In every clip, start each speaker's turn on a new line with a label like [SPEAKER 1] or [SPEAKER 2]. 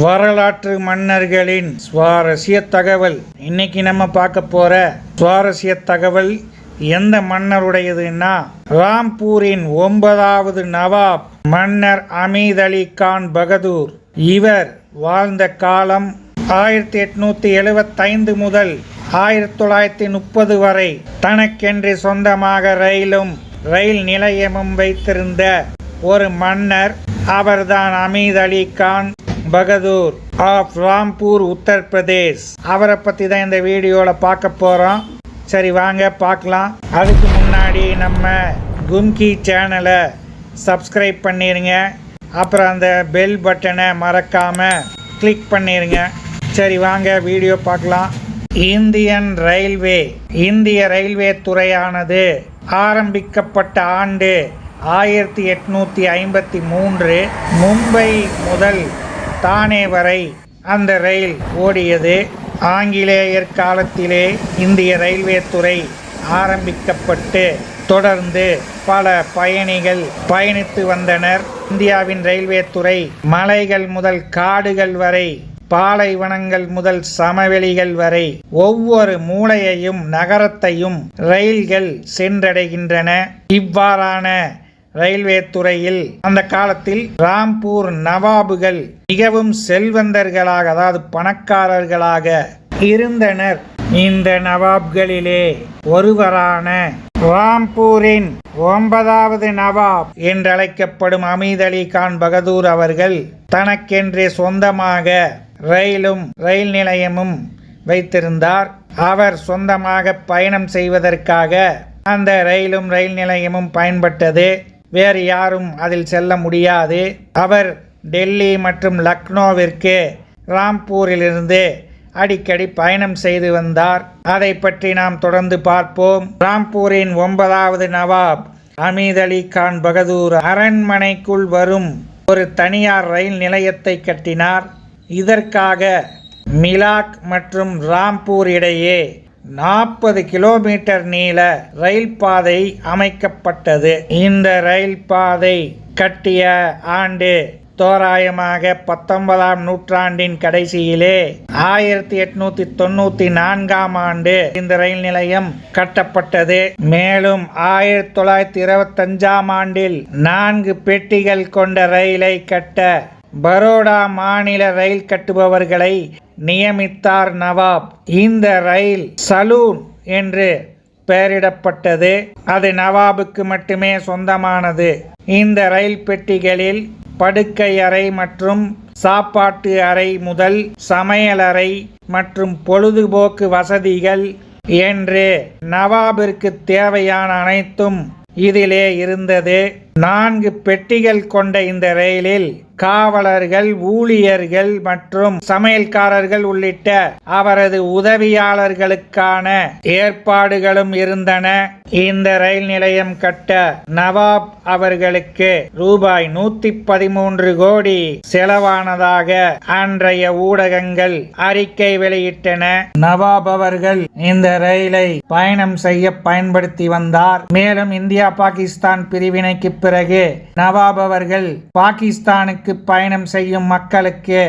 [SPEAKER 1] வரலாற்று மன்னர்களின் சுவாரஸ்ய தகவல். இன்னைக்கு நம்ம பார்க்க போற சுவாரஸ்ய தகவல் எந்த மன்னருடையதுன்னா ராம்பூரின் ஒன்பதாவது நவாப் மன்னர் அமீத் அலி கான் பகதூர். இவர் வாழ்ந்த காலம் ஆயிரத்தி எட்நூத்தி எழுபத்தைந்து முதல் ஆயிரத்தி தொள்ளாயிரத்தி முப்பது வரை தனக்கென்று சொந்தமாக ரயிலும் ரயில் நிலையமும் வைத்திருந்த ஒரு மன்னர். அவர்தான் அமீத் அலி கான். பகதூர் ஆஃப் ராம்பூர் உத்தரப்பிரதேஷ் அவரை பற்றி தான் இந்த வீடியோவில் பார்க்க போகிறோம் சரி வாங்க பார்க்கலாம். அதுக்கு முன்னாடி நம்ம கும்கி சேனலை சப்ஸ்கிரைப் பண்ணிடுங்க அப்புறம் அந்த பெல் பட்டனை மறக்காமல் கிளிக் பண்ணிடுங்க சரி வாங்க வீடியோ பார்க்கலாம். Indian railway. இந்திய ரயில்வே துறையானது ஆரம்பிக்கப்பட்ட ஆண்டு ஆயிரத்தி எட்நூற்றி ஐம்பத்தி மூன்று மும்பை முதல் தானே வரை அந்த ரயில் ஓடியது. ஆங்கிலேயர் காலத்திலே இந்திய ரயில்வே துறை ஆரம்பிக்கப்பட்டு தொடர்ந்து பல பயணிகள் பயணித்து வந்தனர். இந்தியாவின் ரயில்வே துறை மலைகள் முதல் காடுகள் வரை பாலைவனங்கள் முதல் சமவெளிகள் வரை ஒவ்வொரு மூலையையும் நகரத்தையும் ரயில்கள் சென்றடைகின்றன. இவ்வாறான ரயில்வே துறையில் அந்த காலத்தில் ராம்பூர் நவாபுகள் மிகவும் செல்வந்தர்களாக அதாவது பணக்காரர்களாக இருந்தனர். இந்த நவாப்களிலே ஒருவரான ராம்பூரின் ஒன்பதாவது நவாப் என்றழைக்கப்படும் அமீத் அலி கான் பகதூர் அவர்கள் தனக்கென்றே சொந்தமாக ரயிலும் ரயில் நிலையமும் வைத்திருந்தார். அவர் சொந்தமாக பயணம் செய்வதற்காக அந்த ரயிலும் ரயில் நிலையமும் பயன்பட்டது. வேறு யாரும் அதில் செல்ல முடியாது. அவர் டெல்லி மற்றும் லக்னோவிற்கு ராம்பூரிலிருந்து அடிக்கடி பயணம் செய்து வந்தார். அதை பற்றி நாம் தொடர்ந்து பார்ப்போம். ராம்பூரின் ஒன்பதாவது நவாப் அமீத் அலி கான் பகதூர் அரண்மனைக்குள் வரும் ஒரு தனியார் ரயில் நிலையத்தை கட்டினார். இதற்காக மிலாக் மற்றும் ராம்பூர் இடையே நாற்பது கிலோமீட்டர் நீள ரயில் பாதை அமைக்கப்பட்டது. இந்த ரயில் பாதை கட்டிய ஆண்டு தோராயமாக பத்தொன்பதாம் நூற்றாண்டின் கடைசியிலே ஆயிரத்தி எட்நூத்தி தொண்ணூத்தி நான்காம் ஆண்டு இந்த ரயில் நிலையம் கட்டப்பட்டது. மேலும் ஆயிரத்தி தொள்ளாயிரத்தி இருபத்தஞ்சாம் ஆண்டில் நான்கு பெட்டிகள் கொண்ட ரயிலை கட்ட பரோடா மாநில ரயில் கட்டுபவர்களை நியமித்தார் நவாப். இந்த ரயில் சலூன் என்று பெயரிடப்பட்டது. அது நவாபுக்கு மட்டுமே சொந்தமானது. இந்த ரயில் பெட்டிகளில் படுக்கை அறை மற்றும் சாப்பாட்டு அறை முதல் சமையலறை மற்றும் பொழுதுபோக்கு வசதிகள் என்று நவாபிற்கு தேவையான அனைத்தும் இதிலே இருந்தது. நான்கு பெட்டிகள் கொண்ட இந்த ரயிலில் காவலர்கள் ஊழியர்கள் மற்றும் சமையல்காரர்கள் உள்ளிட்ட அவரது உதவியாளர்களுக்கான ஏற்பாடுகளும் இருந்தன. இந்த ரயில் நிலையம் கட்ட நவாப் அவர்களுக்கு ரூபாய் நூத்தி பதிமூன்று கோடி செலவானதாக அன்றைய ஊடகங்கள் அறிக்கை வெளியிட்டன. நவாப் அவர்கள் இந்த ரயிலை பயணம் செய்ய பயன்படுத்தி வந்தார். மேலும் இந்தியா பாகிஸ்தான் பிரிவினைக்கு பிறகு நவாப் அவர்கள் பாகிஸ்தானுக்கு பயணம் செய்யும் மக்களுக்கு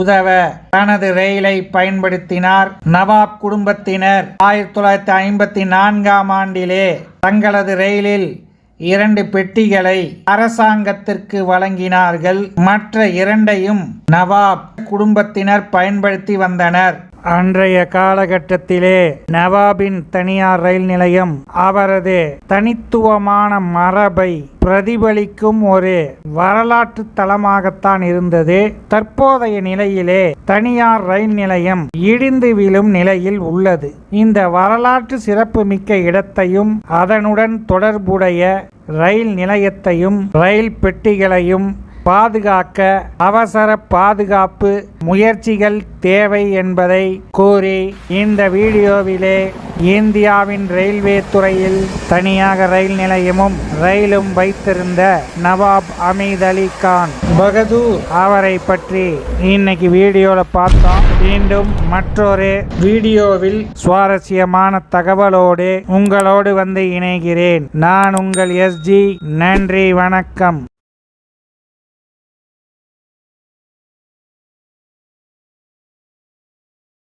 [SPEAKER 1] உதவ தனது ரயிலை பயன்படுத்தினார். நவாப் குடும்பத்தினர் ஆயிரத்தி தொள்ளாயிரத்தி ஐம்பத்தி நான்காம் ஆண்டிலே தங்களது ரயிலில் இரண்டு பெட்டிகளை அரசாங்கத்திற்கு வழங்கினார்கள். மற்ற இரண்டையும் நவாப் குடும்பத்தினர் பயன்படுத்தி வந்தனர். அன்றைய காலகட்டத்திலே நவாபின் தனியார் ரயில் நிலையம் அவரது தனித்துவமான மரபை பிரதிபலிக்கும் ஒரு வரலாற்று தளமாகத்தான் இருந்தது. தற்போதைய நிலையிலே தனியார் ரயில் நிலையம் இடிந்து விழும் நிலையில் உள்ளது. இந்த வரலாற்று சிறப்புமிக்க இடத்தையும் அதனுடன் தொடர்புடைய ரயில் நிலையத்தையும் ரயில் பெட்டிகளையும் பாதுகாக்க அவசர பாதுகாப்பு முயற்சிகள் தேவை என்பதை கூறி இந்த வீடியோவிலே இந்தியாவின் ரயில்வே துறையில் தனியாக ரயில் நிலையமும் ரயிலும் வைத்திருந்த நவாப் அமீத் அலி கான் பகதூர் அவரை பற்றி இன்னைக்கு வீடியோவில் பார்த்தோம். மீண்டும் மற்றொரு வீடியோவில் சுவாரஸ்யமான தகவலோடு உங்களோடு வந்து இணைகிறேன். நான் உங்கள் எஸ்ஜி நன்றி வணக்கம்.